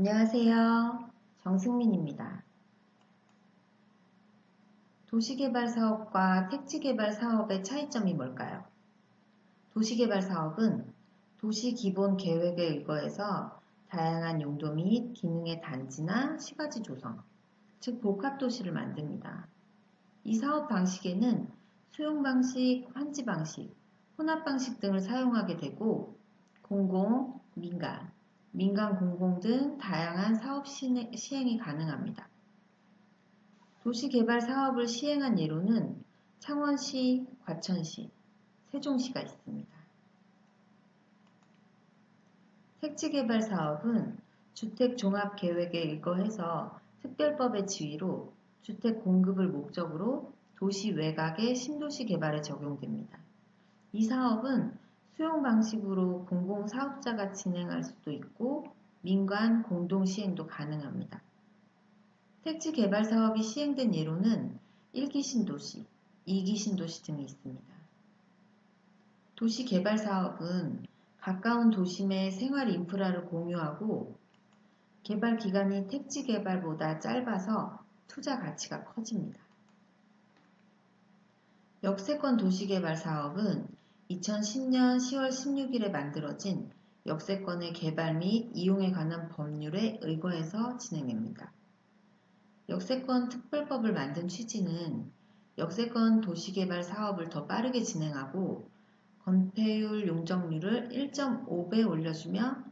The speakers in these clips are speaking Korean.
안녕하세요. 정승민입니다. 도시개발 사업과 택지개발 사업의 차이점이 뭘까요? 도시개발 사업은 도시 기본 계획에 의거해서 다양한 용도 및 기능의 단지나 시가지 조성, 즉 복합도시를 만듭니다. 이 사업 방식에는 수용 방식, 환지 방식, 혼합 방식 등을 사용하게 되고 공공, 민간, 민간 공공 등 다양한 사업 시행이 가능합니다. 도시개발 사업을 시행한 예로는 창원시, 과천시, 세종시가 있습니다. 택지개발 사업은 주택종합계획에 의거해서 특별법의 지위로 주택 공급을 목적으로 도시 외곽의 신도시 개발에 적용됩니다. 이 사업은 수용 방식으로 공공 사업자가 진행할 수도 있고 민관 공동 시행도 가능합니다. 택지 개발 사업이 시행된 예로는 1기 신도시, 2기 신도시 등이 있습니다. 도시 개발 사업은 가까운 도심의 생활 인프라를 공유하고 개발 기간이 택지 개발보다 짧아서 투자 가치가 커집니다. 역세권 도시개발 사업은 2010년 10월 16일에 만들어진 역세권의 개발 및 이용에 관한 법률에 의거해서 진행됩니다. 역세권 특별법을 만든 취지는 역세권 도시개발 사업을 더 빠르게 진행하고 건폐율 용적률을 1.5배 올려주며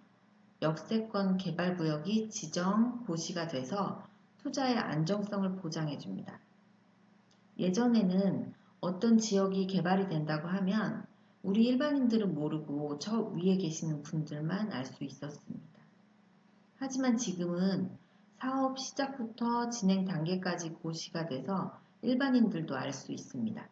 역세권 개발 구역이 지정 고시가 돼서 투자의 안정성을 보장해 줍니다. 예전에는 어떤 지역이 개발이 된다고 하면 우리 일반인들은 모르고 저 위에 계시는 분들만 알 수 있었습니다. 하지만 지금은 사업 시작부터 진행 단계까지 고시가 돼서 일반인들도 알 수 있습니다.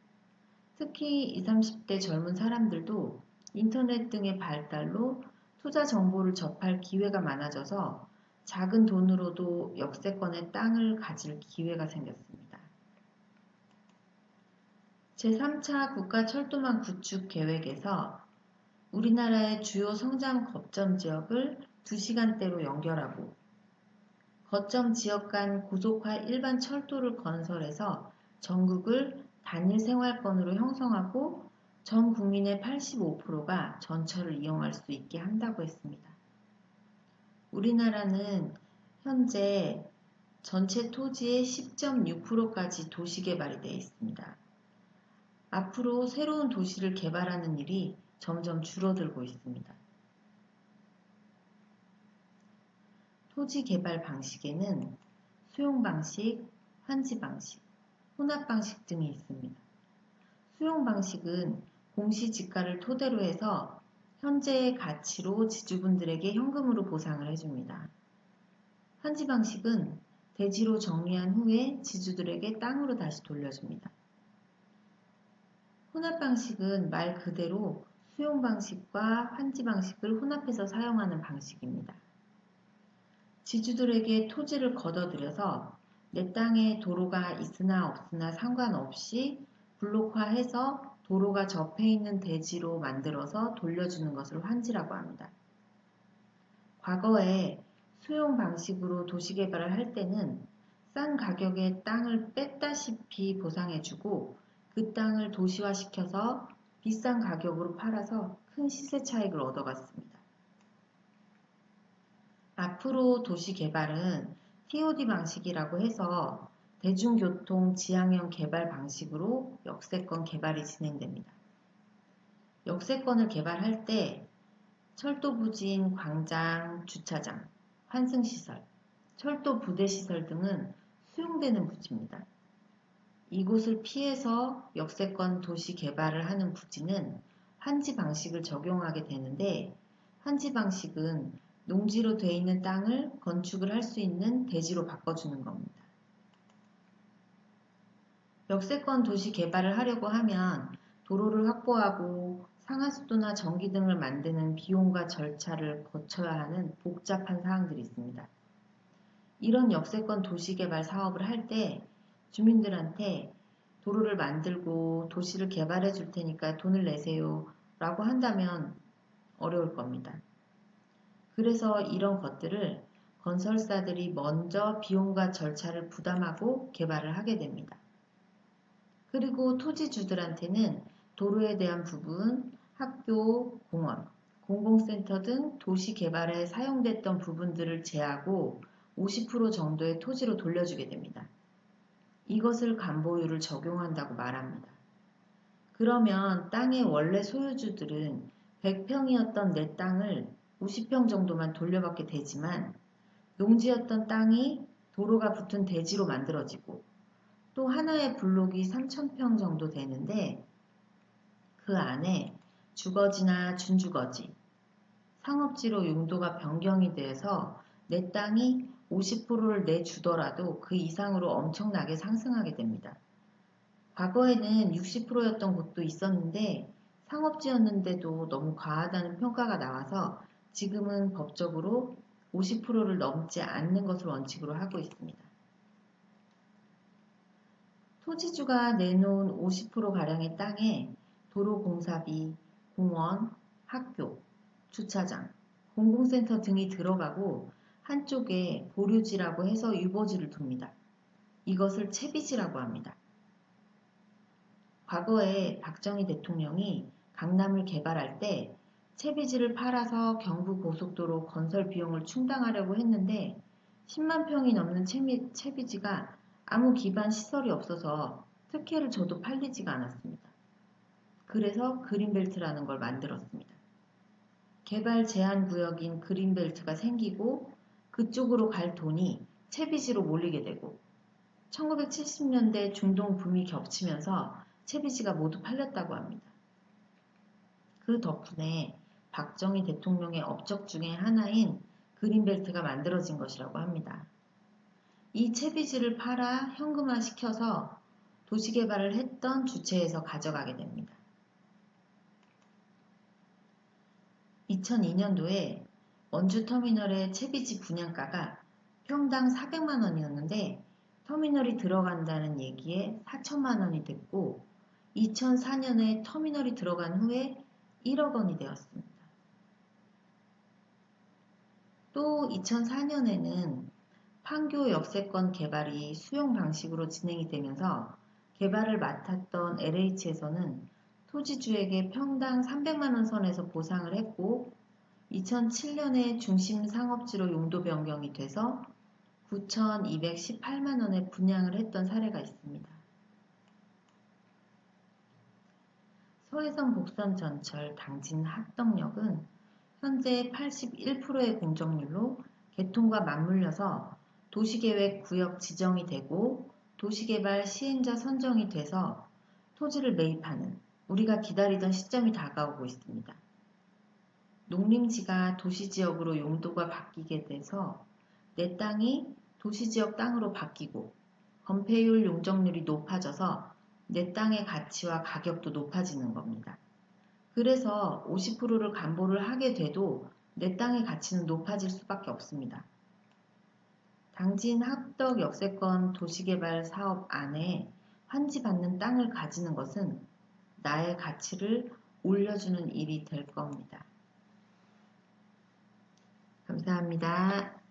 특히 20, 30대 젊은 사람들도 인터넷 등의 발달로 투자 정보를 접할 기회가 많아져서 작은 돈으로도 역세권의 땅을 가질 기회가 생겼습니다. 제3차 국가철도망 구축 계획에서 우리나라의 주요 성장 거점 지역을 2시간대로 연결하고 거점 지역 간 고속화 일반 철도를 건설해서 전국을 단일 생활권으로 형성하고 전 국민의 85%가 전철을 이용할 수 있게 한다고 했습니다. 우리나라는 현재 전체 토지의 10.6%까지 도시 개발이 되어 있습니다. 앞으로 새로운 도시를 개발하는 일이 점점 줄어들고 있습니다. 토지 개발 방식에는 수용 방식, 환지 방식, 혼합 방식 등이 있습니다. 수용 방식은 공시 지가를 토대로 해서 현재의 가치로 지주분들에게 현금으로 보상을 해줍니다. 환지 방식은 대지로 정리한 후에 지주들에게 땅으로 다시 돌려줍니다. 혼합 방식은 말 그대로 수용 방식과 환지 방식을 혼합해서 사용하는 방식입니다. 지주들에게 토지를 걷어들여서 내 땅에 도로가 있으나 없으나 상관없이 블록화해서 도로가 접해 있는 대지로 만들어서 돌려주는 것을 환지라고 합니다. 과거에 수용 방식으로 도시개발을 할 때는 싼 가격에 땅을 뺐다시피 보상해주고 그 땅을 도시화시켜서 비싼 가격으로 팔아서 큰 시세 차익을 얻어갔습니다. 앞으로 도시 개발은 TOD 방식이라고 해서 대중교통 지향형 개발 방식으로 역세권 개발이 진행됩니다. 역세권을 개발할 때 철도 부진, 광장, 주차장, 환승시설, 철도 부대시설 등은 수용되는 부지입니다. 이곳을 피해서 역세권 도시 개발을 하는 부지는 한지 방식을 적용하게 되는데 한지 방식은 농지로 되어 있는 땅을 건축을 할 수 있는 대지로 바꿔주는 겁니다. 역세권 도시 개발을 하려고 하면 도로를 확보하고 상하수도나 전기 등을 만드는 비용과 절차를 거쳐야 하는 복잡한 사항들이 있습니다. 이런 역세권 도시개발 사업을 할 때 주민들한테 도로를 만들고 도시를 개발해 줄 테니까 돈을 내세요 라고 한다면 어려울 겁니다. 그래서 이런 것들을 건설사들이 먼저 비용과 절차를 부담하고 개발을 하게 됩니다. 그리고 토지주들한테는 도로에 대한 부분, 학교, 공원, 공공센터 등 도시 개발에 사용됐던 부분들을 제하고 50% 정도의 토지로 돌려주게 됩니다. 이것을 간보유를 적용한다고 말합니다. 그러면 땅의 원래 소유주들은 100평이었던 내 땅을 50평 정도만 돌려받게 되지만 농지였던 땅이 도로가 붙은 대지로 만들어지고 또 하나의 블록이 3,000평 정도 되는데 그 안에 주거지나 준주거지, 상업지로 용도가 변경이 돼서 내 땅이 50%를 내주더라도 그 이상으로 엄청나게 상승하게 됩니다. 과거에는 60%였던 곳도 있었는데 상업지였는데도 너무 과하다는 평가가 나와서 지금은 법적으로 50%를 넘지 않는 것을 원칙으로 하고 있습니다. 토지주가 내놓은 50%가량의 땅에 도로공사비, 공원, 학교, 주차장, 공공센터 등이 들어가고 한쪽에 보류지라고 해서 유보지를 둡니다. 이것을 채비지라고 합니다. 과거에 박정희 대통령이 강남을 개발할 때 채비지를 팔아서 경부고속도로 건설 비용을 충당하려고 했는데 10만 평이 넘는 채비, 채비지가 아무 기반 시설이 없어서 특혜를 줘도 팔리지가 않았습니다. 그래서 그린벨트라는 걸 만들었습니다. 개발 제한 구역인 그린벨트가 생기고 그쪽으로 갈 돈이 채비지로 몰리게 되고 1970년대 중동 붐이 겹치면서 채비지가 모두 팔렸다고 합니다. 그 덕분에 박정희 대통령의 업적 중의 하나인 그린벨트가 만들어진 것이라고 합니다. 이 채비지를 팔아 현금화 시켜서 도시개발을 했던 주체에서 가져가게 됩니다. 2002년도에 원주터미널의 채비지 분양가가 평당 400만 원이었는데 터미널이 들어간다는 얘기에 4천만 원이 됐고 2004년에 터미널이 들어간 후에 1억 원이 되었습니다. 또 2004년에는 판교 역세권 개발이 수용 방식으로 진행이 되면서 개발을 맡았던 LH에서는 토지주에게 평당 300만원 선에서 보상을 했고 2007년에 중심 상업지로 용도 변경이 돼서 9,218만 원에 분양을 했던 사례가 있습니다. 서해선 복선 전철 당진 합덕역은 현재 81%의 공정률로 개통과 맞물려서 도시계획 구역 지정이 되고 도시개발 시행자 선정이 돼서 토지를 매입하는 우리가 기다리던 시점이 다가오고 있습니다. 농림지가 도시지역으로 용도가 바뀌게 돼서 내 땅이 도시지역 땅으로 바뀌고 건폐율 용적률이 높아져서 내 땅의 가치와 가격도 높아지는 겁니다. 그래서 50%를 간보를 하게 돼도 내 땅의 가치는 높아질 수밖에 없습니다. 당진 합덕 역세권 도시개발 사업 안에 환지받는 땅을 가지는 것은 나의 가치를 올려주는 일이 될 겁니다. 감사합니다.